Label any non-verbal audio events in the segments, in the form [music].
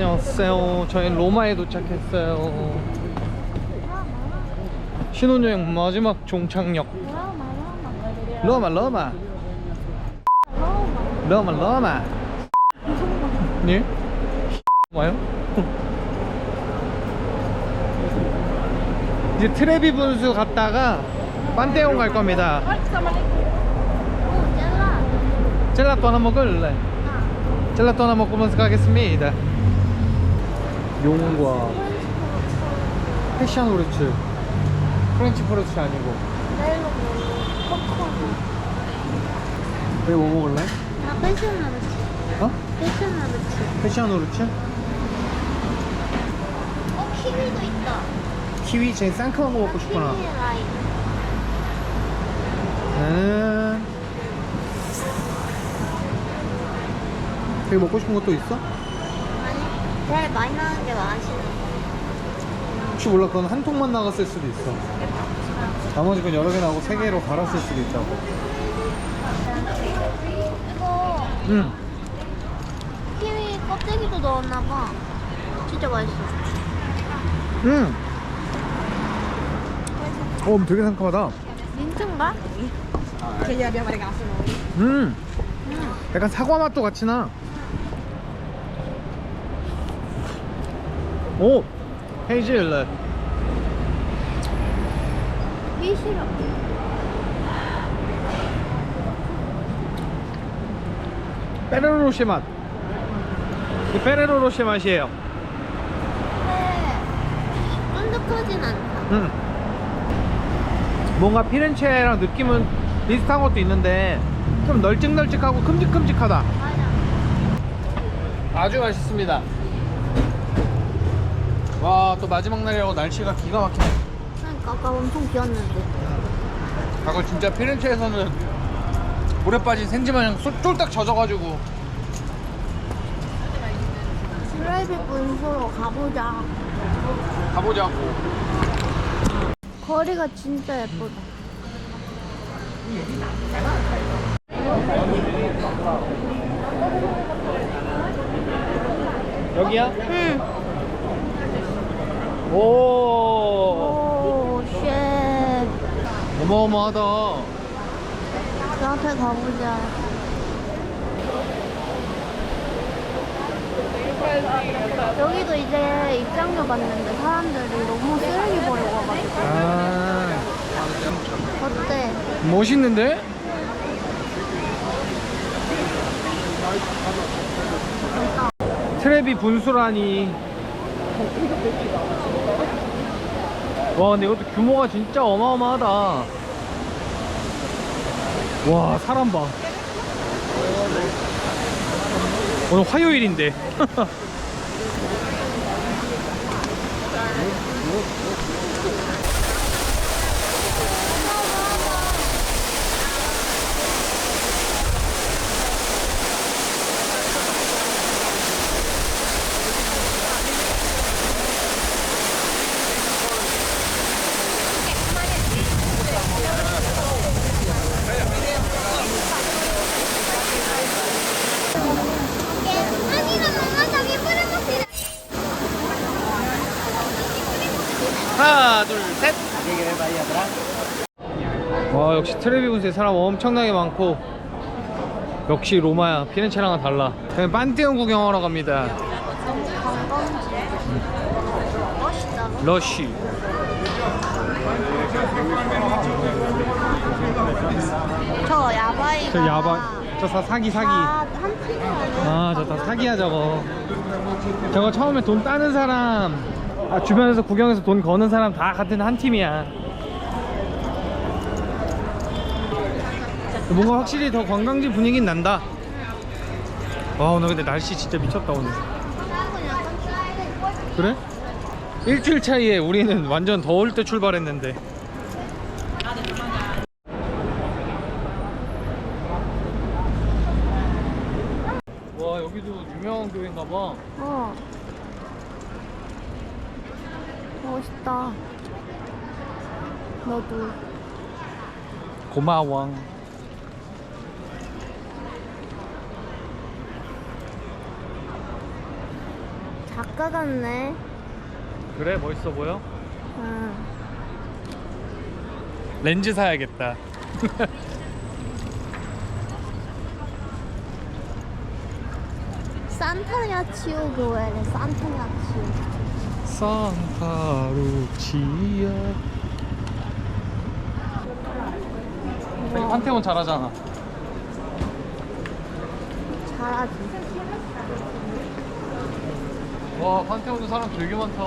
안녕하세요. 저희 로마에 도착했어요. 신혼여행 마지막 종착역. 로마, 로마. 로마, 로마. 네? 와요? 이제 트레비 분수 갔다가 판테온 갈 겁니다. 젤라또 하나 먹을래? 젤라또 하나 먹으면서 가겠습니다. 용과 패션 후르츠 프렌치 후르츠 아니고 여기 뭐 먹을래? 아, 패션 아르치. 어? 패션 아르치. 패션 후르츠? 어, 키위도 있다. 키위 제일 상큼한 거 먹고 싶구나 키위 라인. 음. 여기 먹고 싶은 것도 있어? 제일 많이 나는 게 맛있는 혹시 몰라 그건 한 통만 나갔을 수도 있어 나머지 건 여러 개 나오고 세 개로 갈았을 수도 있다고 이거 응 키위 껍데기도 넣었나 봐. 진짜 맛있어. 응. 어, 되게 상큼하다. 민트인가? 음. 약간 사과 맛도 같이 나. 오, 헤이즐넛. 이 싫어. 페레로 로쉐 맛. 이 페레로 로쉐 맛이에요. 근데 쫀득하진 않다. 음. 뭔가 피렌체랑 느낌은 비슷한 것도 있는데 좀 널찍널찍하고 큼직큼직하다. 맞아. 아주 맛있습니다. 와, 또 마지막 날이라고 날씨가 기가 막히네. 그러니까 아까 엄청 비었는데. 아까 진짜 피렌체에서는 물에 빠진 생지마냥 쏠- 쫄딱 젖어가지고 드라이브 분수로 가보자. 가보자고. 거리가 진짜 예쁘다. 여기야? 응. 오, 오, 쉣. 어마어마하다. 그 앞에 가보자. 여기도 이제 입장료 받는데 사람들이 너무 쓰레기 버리고 와가지고. 아, 어때? 멋있는데? 트레비 분수라니. 와, 근데 이것도 규모가 진짜 어마어마하다. 와, 사람 봐. 오늘 화요일인데. [laughs] 하나, 둘, 셋. 와, 역시 트레비 분수에 사람 엄청나게 많고 역시 로마야. 피렌체랑은 달라. 그냥 판테온 구경하러 갑니다. 러쉬. 저 야바이가. 저 야바, 저 사, 사기 사기. 아, 저 다 사기야 저거. 저거 처음에 돈 따는 사람, 아, 주변에서 구경해서 돈 거는 사람 다 같은 한 팀이야. 뭔가 확실히 더 관광지 분위긴 난다. 와, 오늘 근데 날씨 진짜 미쳤다 오늘. 그래? 일주일 차이에 우리는 완전 더울 때 출발했는데. 와, 여기도 유명한 교회인가 봐. 어. 멋있다. 너도. 고마워. 가 같네. 그래 멋있어 보여? 응. 렌즈 사야겠다. 산타냐치오 교회래. 산타냐치오. 산타루치아. 자기 판테온 잘하잖아. 잘하지. 와 판테온도 사람 되게 많다.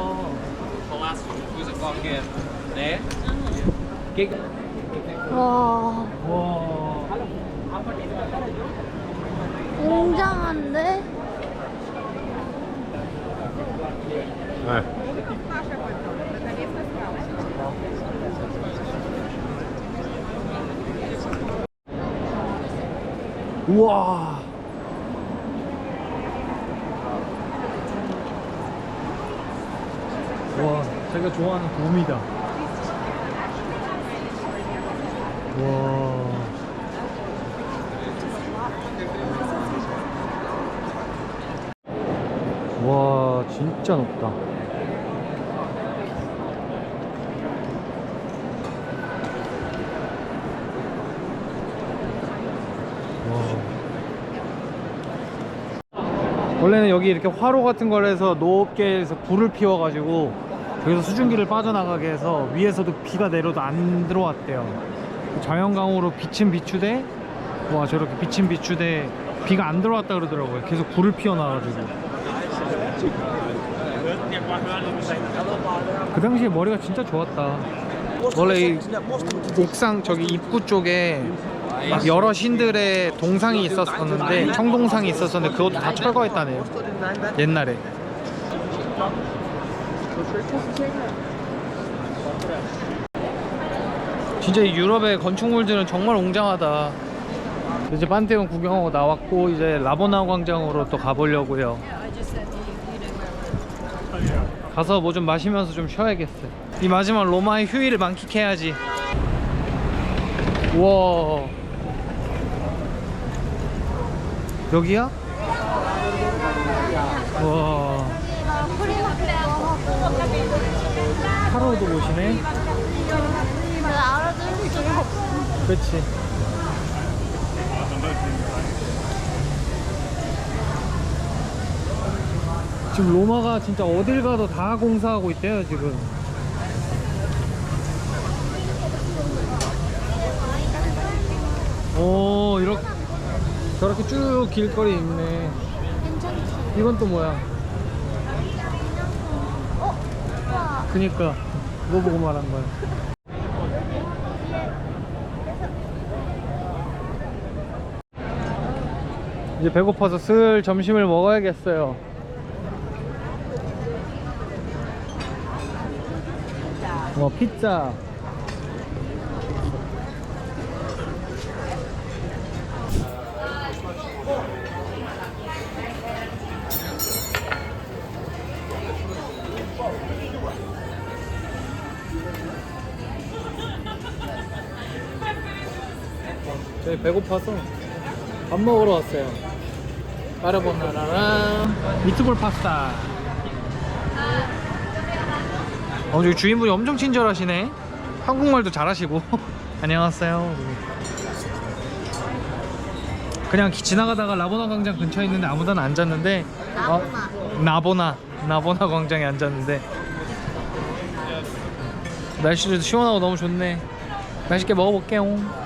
와, 와. 웅장한데? 우와. 와, 제가 좋아하는 돔이다. 와. 와, 진짜 높다. 와. 원래는 여기 이렇게 화로 같은 걸 해서 높게 해서 불을 피워가지고 여기서 수증기를 빠져나가게 해서 위에서도 비가 내려도 안 들어왔대요. 자연강으로 빛은 비추되 와 저렇게 빛은 비추되 비가 안 들어왔다 그러더라고요. 계속 불을 피워놔가지고. 그 당시에 머리가 진짜 좋았다. 원래 이 옥상 저기 입구 쪽에 막 여러 신들의 동상이 있었었는데 청동상이 있었었는데 그것도 다 철거했다네요. 옛날에. 진짜 이 유럽의 건축물들은 정말 웅장하다. 이제 판테온 구경하고 나왔고 이제 라보나 광장으로 또 가보려고요. 가서 뭐 좀 마시면서 좀 쉬어야겠어요. 이 마지막 로마의 휴일을 만끽해야지. 우와. 여기야? 와. 하로도 보시네. 그렇지. 지금 로마가 진짜 어딜 가도 다 공사하고 있대요 지금. 오 이렇게 저렇게 쭉 길거리 있네. 이건 또 뭐야? 어? 오빠. 그니까 그거 보고 말한 거야. 이제 배고파서 슬 점심을 먹어야겠어요. 와 피자. 저희 배고파서 밥 먹으러 왔어요. 까르보나라랑 미트볼 파스타. 어, 저기 주인분이 엄청 친절하시네. 한국말도 잘하시고. [laughs] 안녕하세요. 그냥 기- 지나가다가 라보나 광장 근처에 있는데 아무데나 앉았는데 어, 나보나 나보나 광장에 앉았는데 날씨도 시원하고 너무 좋네. 맛있게 먹어볼게요.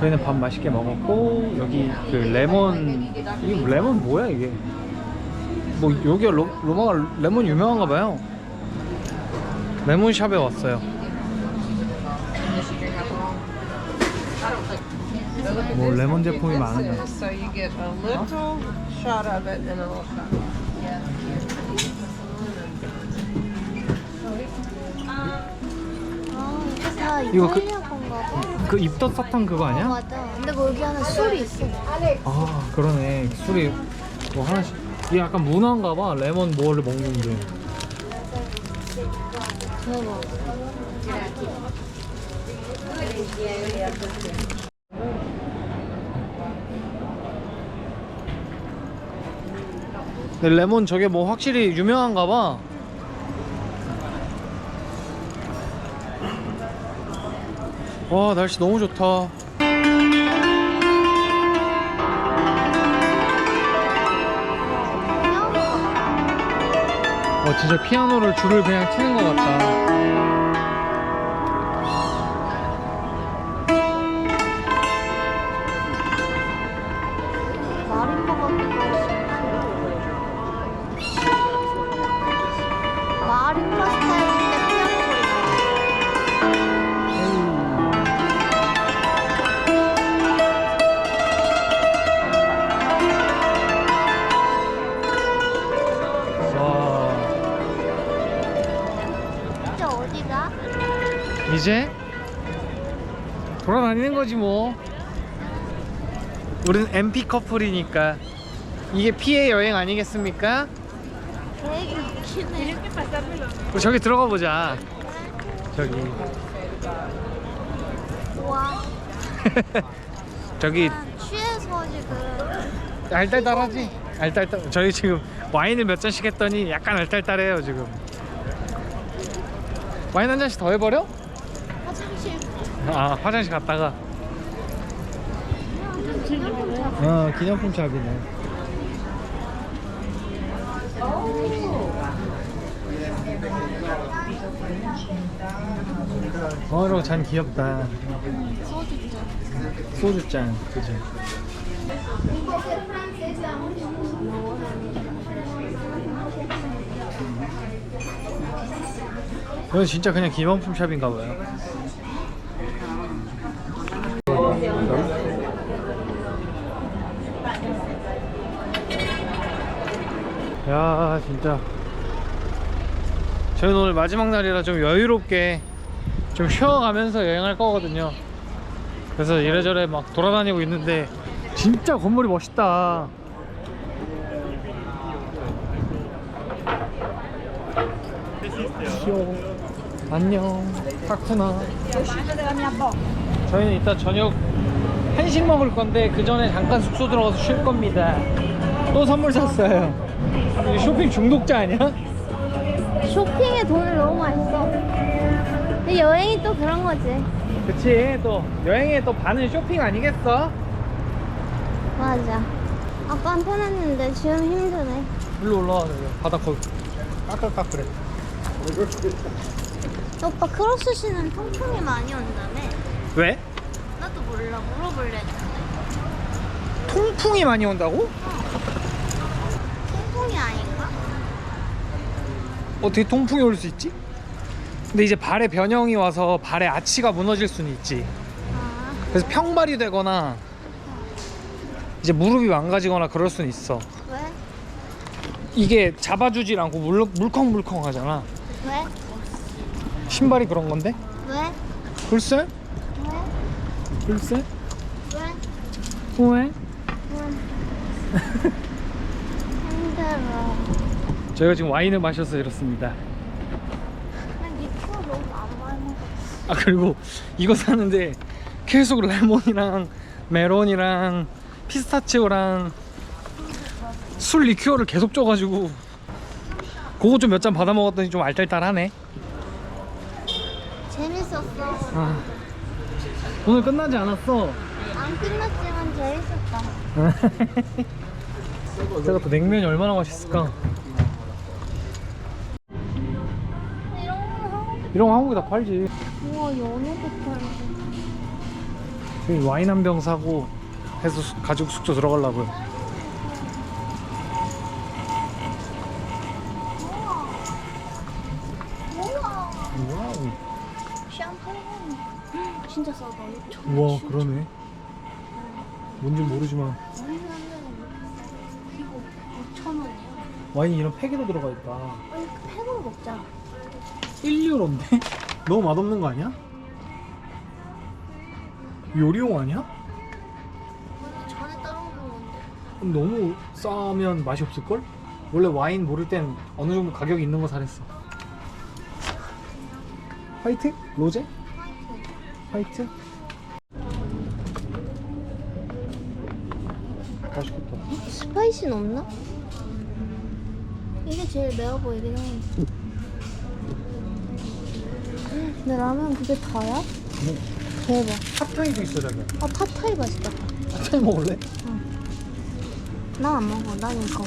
저희는 밥 맛있게 먹었고 여기 그 레몬 이 레몬 뭐야 이게? 뭐 여기가 로, 로마가 레몬 유명한가 봐요. 레몬샵에 왔어요. 뭐 레몬 제품이 많아요. 아, 이거 그- 봐. 그 입덧 사탕 그거 어, 아니야? 맞아. 근데 뭐 여기 안에 술이 있어. 아 그러네 술이 뭐 하나씩 이게 약간 문화인가 봐 레몬 뭐를 먹는데 대박. 근데 레몬 저게 뭐 확실히 유명한가 봐. 와 날씨 너무 좋다. 어 진짜 피아노를 줄을 그냥 치는 것 같다. 거지 뭐. 우린 MP 커플이니까 이게 피해 여행 아니겠습니까? 우리 저기 들어가 보자. 저기. [laughs] 저기 난 취해서 지금. 알딸딸하지? 알딸딸. 저희 지금 와인을 몇 잔씩 했더니 약간 알딸딸해요 지금. 와인 한 잔씩 더 해버려? 화장실. 아 화장실 갔다가. 어 기념품 샵이네. 어 이거 잔 귀엽다. 소주잔 그죠? 이거 진짜 그냥 기념품 샵인가 봐요. 야 진짜. 저희는 오늘 마지막 날이라 좀 여유롭게 좀 쉬어가면서 여행할 거거든요. 그래서 이래저래 막 돌아다니고 있는데 진짜 건물이 멋있다. 귀여워. 안녕. 타쿠나. 저희는 이따 저녁 한식 먹을 건데 그 전에 잠깐 숙소 들어가서 쉴 겁니다. 또 선물 샀어요 쇼핑 중독자 아니야? 쇼핑에 돈을 너무 많이 써. 근데 여행이 또 그런 거지. 그치 또 여행의 또 반은 쇼핑 아니겠어? 맞아. 아빠는 편했는데 지금 힘드네. 일로 올라와 여기 바닥 거기 까끌까끌해 오빠 크로스 씨는 통풍이 많이 온다며? 왜? 나도 몰라. 물어볼래. 통풍이 많이 온다고? 통풍이 아닌가? 어떻게 통풍이 올 수 있지? 근데 이제 발에 변형이 와서 발에 아치가 무너질 수는 있지 아, 그래서 평발이 되거나 이제 무릎이 망가지거나 그럴 수는 있어 왜? 이게 잡아주질 않고 물, 물컹물컹 하잖아 왜? 신발이 그런 건데? 왜? 글쎄? 왜? 글쎄? 왜? 왜? 힘들어. [laughs] 저희가 지금 와인을 마셔서 이렇습니다 난 너무 안. 아 그리고 이거 사는데 계속 레몬이랑 메론이랑 피스타치오랑 술 리큐어를 계속 줘가지고 그거 좀 몇 잔 받아 먹었더니 좀 알딸딸하네 재밌었어. 아, 오늘 끝나지 않았어 안 끝났지만 재밌었다. [laughs] 제가 또 냉면이 얼마나 맛있을까? 이런 거 한국에 다 팔지. 우와 연어도 팔고. 저희 와인 한 병 사고 해서 수- 가지고 숙소 들어가려고요. 우와. 와우 샴페인 진짜 싸다. 우와 진짜 그러네. 뭔지 모르지만 와인이 이런 팩에도 들어가 있다 아니 그 팩으로 먹자. 1유로인데? [laughs] 너무 맛없는 거 아니야? 요리용 아니야? 아니 전에 따로 먹은 건데. 그럼 너무 싸면 맛이 없을걸? 원래 와인 모를 땐 어느 정도 가격이 있는 거 사랬어 화이트? 로제? 화이트? 맛있겠다 스파이시는 없나? 제일 매워 보이긴 해. 근데 라면 그게 다야? 대박. 핫타이도 있어 저기 아 팟타이 맛있겠다. 핫타이 먹을래? 난 안 먹어. 난 이거.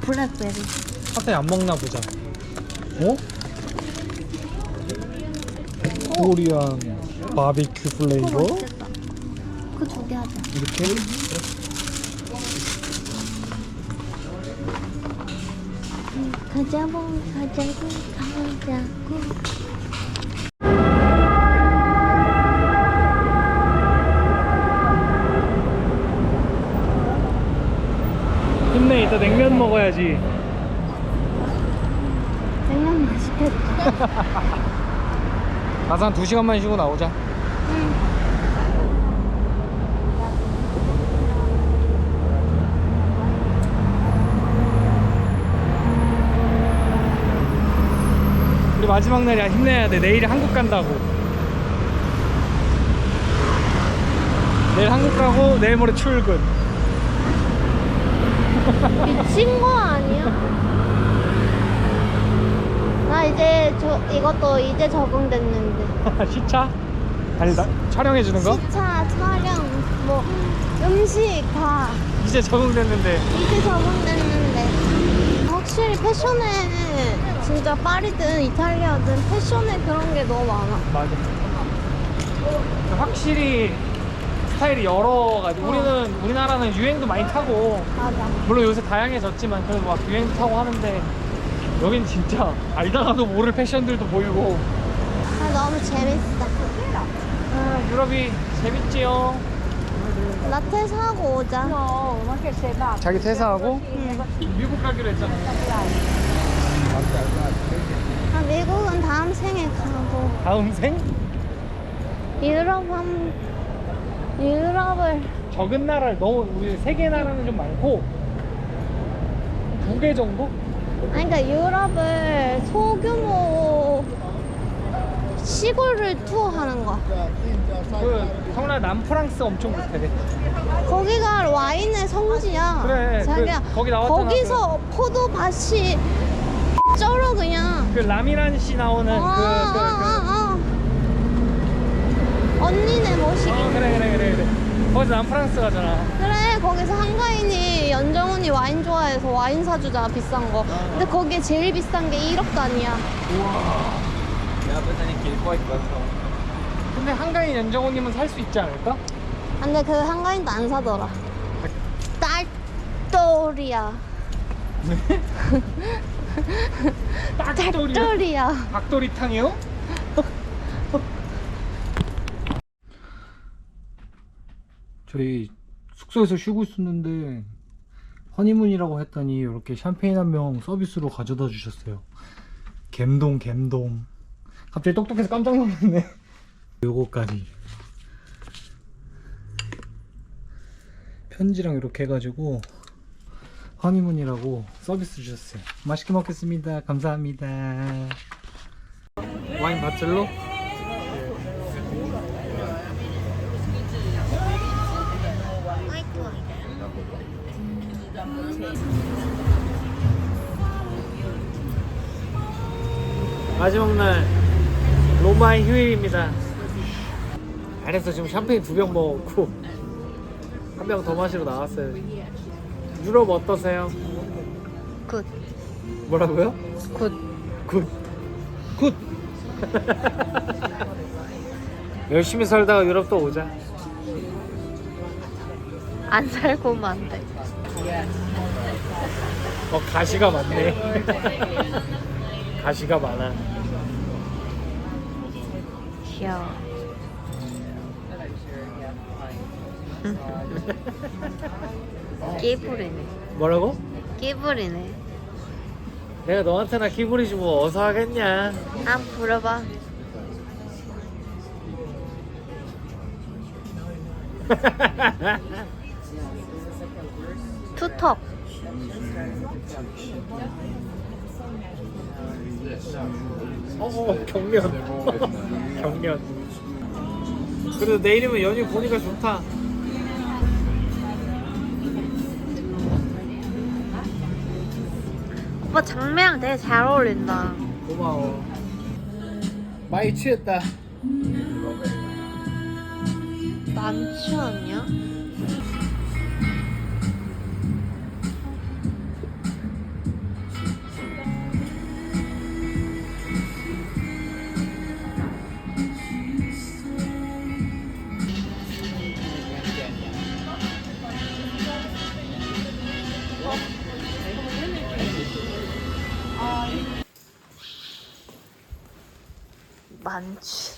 블랙베리. 핫타이 안 먹나 보자 어? 코리안 바비큐 그거 플레이버 맛있겠다. 그 두 개 하자. 이렇게 가자고 가자고 가자고. 힘내 이따 냉면 먹어야지 냉면 맛있겠다. [laughs] 가서 한 2시간만 쉬고 나오자 응. 마지막 날이야 힘내야 돼 내일이 한국 간다고 내일 한국 가고 내일 모레 출근 [laughs] 미친 거 아니야? 나 이제 저 이것도 이제 적응됐는데. [laughs] 시차? 아니 나 촬영해 주는 거? 시차, 촬영, 뭐 음식 다 이제 적응됐는데 이제 적응됐는데 확실히 패션에 진짜 파리든 이탈리아든 패션에 그런 게 너무 많아. 맞아 확실히 스타일이 여러 가지 우리는 우리나라는 유행도 많이 타고 맞아. 물론 요새 다양해졌지만 그래도 막 유행 타고 하는데 여긴 진짜 알다가도 모를 패션들도 보이고 아, 너무 재밌어. 아, 유럽이 재밌지요 라떼 사고 오자. 자기 퇴사하고 응. 미국 가기로 했잖아 아, 미국은 다음 생에 가고 다음 생? 유럽 한 유럽을 적은 나라를 너무 우리 세개 나라는 좀 많고 두 개 정도? 아니 그러니까 유럽을 소규모 시골을 투어하는 거야. 그 성나 남프랑스 엄청 비슷해 거기가 와인의 성지야. 그래, 자기야 그- 거기 나왔잖아, 거기서 포도밭이 쩔어 그냥. 그 라미란 씨 나오는 어, 그, 그, 그 어, 어. 언니네 모시기. 어, 그래 그래 그래 그래 거기서 남프랑스 가잖아 그래 거기서 한가인이 연정훈이 와인 좋아해서 와인 사주자 비싼 거. 근데 거기에 제일 비싼 게 1억 단위야. 근데 한가인 연정호님은 살 수 있지 않을까? 근데 그 한가인도 안 사더라. 딸돌이야. [laughs] 네? 딱돌이야 딸돌이야. 닭도리탕이요? 저희 숙소에서 쉬고 있었는데 허니문이라고 했더니 이렇게 샴페인 한 병 서비스로 가져다 주셨어요 갬동 갬동 갑자기 똑똑해서 깜짝 놀랐네 [laughs] 요거까지 편지랑 이렇게 해가지고 허니문이라고 서비스 주셨어요 맛있게 먹겠습니다 감사합니다 와인 바틀로. 마지막 날 로마의 휴일입니다. 안에서 지금 샴페인 두 병 먹었고 한 병 더 마시러 나왔어요. 유럽 어떠세요? 굿. 뭐라고요? 굿. 굿. 굿. [laughs] 열심히 살다가 유럽 또 오자. 안 살고만 안 돼. 어 가시가 많네. 가시가 많아. 귀여워. 끼부리네. 뭐라고? 끼부리네. 내가 너한테나 키부리지 뭐 어서 하겠냐? 아, 물어봐. 투턱. 어, 어 경련. [laughs] 경련. 그래도 내일이면 연휴 보니까 좋다. 오빠 장매랑 되게 잘 어울린다. 고마워. 많이 취했다. 많지 않냐? 많지.